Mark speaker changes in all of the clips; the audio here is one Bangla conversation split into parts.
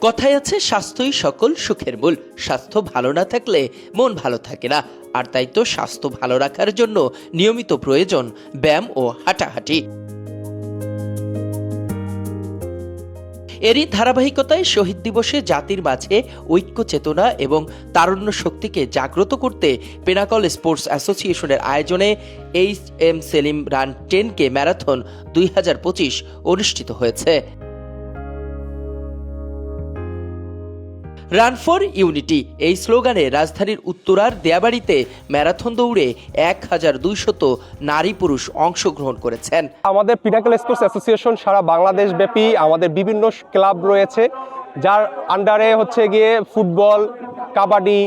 Speaker 1: কথায় আছে, স্বাস্থ্যই সকল সুখের মূল। স্বাস্থ্য ভালো না থাকলে মন ভালো থাকে না। আর তাই তো স্বাস্থ্য ভালো রাখার জন্য নিয়মিত প্রয়োজন ব্যায়াম ও হাঁটাহাঁটি। এরই ধারাবাহিকতায় শহীদ দিবসে জাতির মাঝে ঐক্য চেতনা এবং তারুণ্য শক্তিকে জাগ্রত করতে পেনাকল স্পোর্টস অ্যাসোসিয়েশনের আয়োজনে H M Selim run ten K marathon দুই হাজার পঁচিশ অনুষ্ঠিত হয়েছে। রান ফর ইউনিটি এই স্লোগানে রাজধানীর উত্তরার দেয়াবাড়িতে ম্যারাথন দৌড়ে এক হাজার দুইশত নারী পুরুষ অংশগ্রহণ করেছেন।
Speaker 2: আমাদের পিনাকল স্পোর্টস অ্যাসোসিয়েশন সারা বাংলাদেশ ব্যাপী আমাদের বিভিন্ন ক্লাব রয়েছে, যার আন্ডারে হচ্ছে গিয়ে football, kabaddi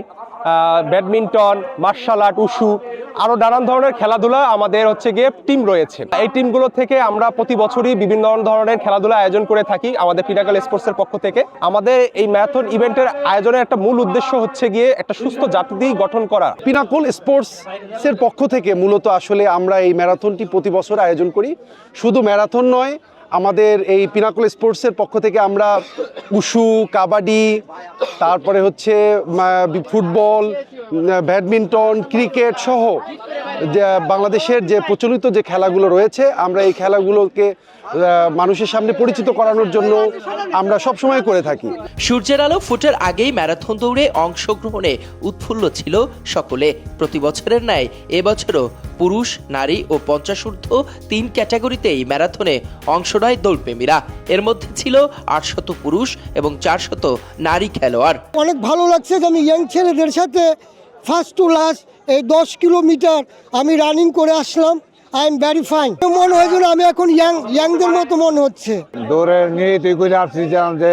Speaker 2: badminton, martial art, wushu আরও নানান ধরনের খেলাধুলা আমাদের হচ্ছে গিয়ে টিম রয়েছে। এই টিমগুলো থেকে আমরা প্রতি বছরই বিভিন্ন ধরনের খেলাধুলা আয়োজন করে থাকি আমাদের পিনাকল স্পোর্টসের পক্ষ থেকে। আমাদের এই ম্যারাথন ইভেন্টের আয়োজনের একটা মূল উদ্দেশ্য হচ্ছে গিয়ে একটা সুস্থ জাতি গঠন করা।
Speaker 3: পিনাকল স্পোর্টসের পক্ষ থেকে মূলত আসলে আমরা এই ম্যারাথনটি প্রতি বছর আয়োজন করি। শুধু ম্যারাথন নয় আমাদের এই পিনাকল স্পোর্টসের পক্ষ থেকে আমরা উশু, কাবাডি, তারপরে হচ্ছে ফুটবল ব্যাডমিন্টন, ক্রিকেট সহ বাংলাদেশের যে প্রচলিত যে খেলাগুলো রয়েছে, আমরা এই খেলাগুলোকে মানুষের সামনে পরিচিত করানোর জন্য আমরা সবসময় করে থাকি।
Speaker 1: সূর্যের আলো ফুটের আগেই ম্যারাথন দৌড়ে অংশগ্রহণে উৎফুল্ল ছিল সকলে। প্রতি বছরের ন্যায় এবছরও পুরুষ নারী ও পঞ্চাশূর্ধ্ব তিন ক্যাটাগরিতেই ম্যারাথনে অংশ নেয় দৌড়প্রেমীরা এর মধ্যে ছিল আটশত পুরুষ এবং চারশত নারী খেলোয়াড়।
Speaker 4: অনেক ভালো লাগছে যে আমি ইয়াং ছেলেদের সাথে ফার্স্ট টু লাস্ট এই দশ কিলোমিটার আমি রানিং করে আসলাম। আই এম ভ্যারি ফাইন মনে হয় যেন আমি এখন ইয়াং ইয়াংদের মতো মনে হচ্ছে।
Speaker 5: দৌড়ে নিয়ে তুই করে আসছি যে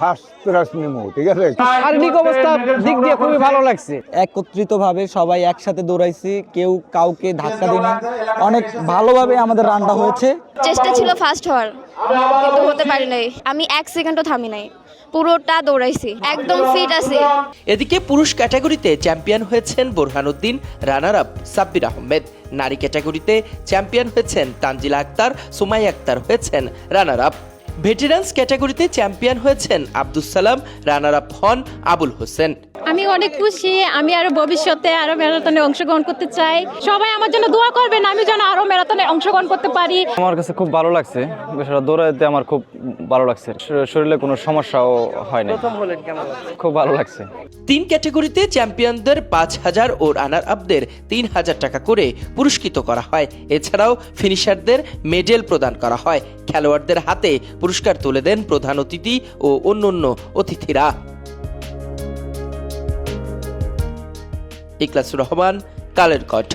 Speaker 5: ফার্স্ট প্রাইজ নিমু ঠিক আছে?
Speaker 6: শারীরিক অবস্থা দিক দিয়ে খুবই ভালো লাগছে। একত্রিতভাবে সবাই একসাথে দৌড়াইছি কেউ কাউকে ধাক্কা দিনি অনেক ভালোভাবে আমাদের রানটা হয়েছে।
Speaker 7: চেষ্টা ছিল ফার্স্ট হওয়ার কিন্তু হতে পারি নাই। আমি এক সেকেন্ডও থামি নাই। পুরোটা দৌড়াইছি একদম ফিট আছি।
Speaker 1: এদিকে পুরুষ ক্যাটাগরিতে চ্যাম্পিয়ন হয়েছেন বোরহানুদ্দিন রানার আপ সাব্বির আহমেদ। নারী ক্যাটাগরিতে চ্যাম্পিয়ন হয়েছেন তানজিলা আক্তার সুমাই আক্তার হয়েছেন রানার আপ। ভেটেরান্স ক্যাটাগরিতে চ্যাম্পিয়ন হয়েছেন আব্দুস সালাম রানার আপ হন আবুল হোসেন।
Speaker 8: আমি অনেক খুশি আমি আরও ভবিষ্যতে আরও ম্যারাথনে অংশগ্রহণ করতে চাই। সবাই আমার জন্য দোয়া করবেন আমি যেন আরও ম্যারাথনে অংশগ্রহণ করতে পারি।
Speaker 6: আমার কাছে খুব ভালো লাগছে বিষয়টা দৌড়াইতে আমার খুব ভালো লাগছে। শরীরে কোনো সমস্যাও হয় না খুব ভালো লাগছে।
Speaker 1: তিন ক্যাটাগরিতে চ্যাম্পিয়নদের পাঁচ হাজার ও রানার আপদের তিন হাজার টাকা করে পুরস্কৃত করা হয়। এছাড়াও ফিনিশারদের মেডেল প্রদান করা হয়। খেলোয়াড়দের হাতে পুরস্কার তুলে দেন প্রধান অতিথি ও অন্যান্য অতিথিরা। ইকলাসুর রহমান কালের কণ্ঠ।